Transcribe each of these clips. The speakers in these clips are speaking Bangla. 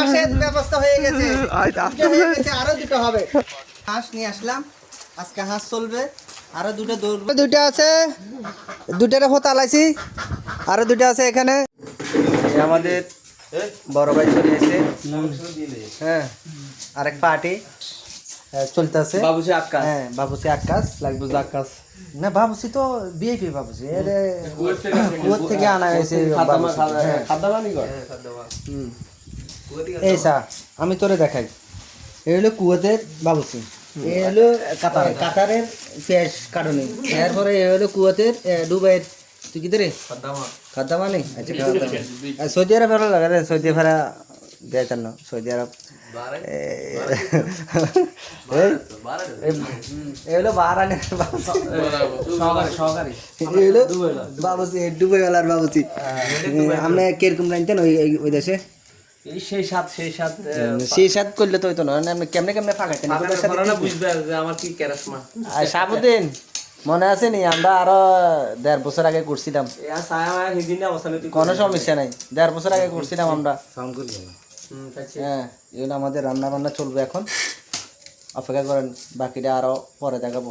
হাঁসের ব্যবস্থা হয়ে গেছে। হয়ে আরও দুটো হবে। হাঁস নিয়ে আসলাম। আজকে হাঁস চলবে। আরও দুটো দৌড়বে দুটো আছে। দুটারে আরও দুটো আছে এখানে। আমাদের বড় ভাই চলে এসে হ্যাঁ আরেক পার্টি চলতেছে। বাবুজি আক্কা হ্যাঁ বাবুসি আকাশ লাগবে আকাশ না বাবুসি তো বিএপি বাবুসি। এর কুয়োর থেকে আনা হয়েছে খাদ্দামা বাবুসি, হ্যাঁ। খাদ্দামানি কর। এই সা আমি তোরে দেখাই। এই হলো কুয়াতের বাবুসি এই হলো কাতার কাতারের পেঁয়াজ কাটনি। এরপরে এই হলো কুয়াতের এ, দুবাইয়ের। তুই কি রে খাদ্দামা। নেই আচ্ছা খাদ্দামা। সৌদি আরব ভালো লাগে সৌদি আরব দেয় না। সৌদি আরব। এ, বাবুসি বাবুসি দুবাইওয়ালার আমরা কীরকম জানতেন ওই দেশে? সেই সাত সেই সাত সেই সাথ করলে তো হইতো না। আপনি কেমনে কেমনে ফাঁকাইতেন এগুলোর সাথে কি- বুঝবে যে আমার কি কেরাসমা সাবুদ্দিন মনে আছে নি? আমরা আরও দেড় বছর আগে করছিলাম কোনো সমস্যা নাই। দেড় বছর আগে করছিলাম আমরা। হ্যাঁ এগুলো আমাদের রান্না বান্না চলবে এখন। অপেক্ষা করেন বাকিটা আরও পরে দেখাবো।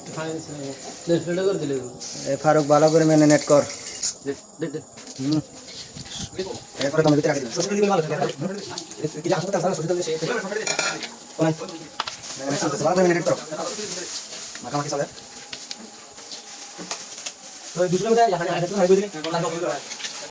ফারুক ভালো করে। এরপরে দিবি ভালো করে। করে ম্যারিনেট করো। মাখামাখি চলে। দুশো মিটার,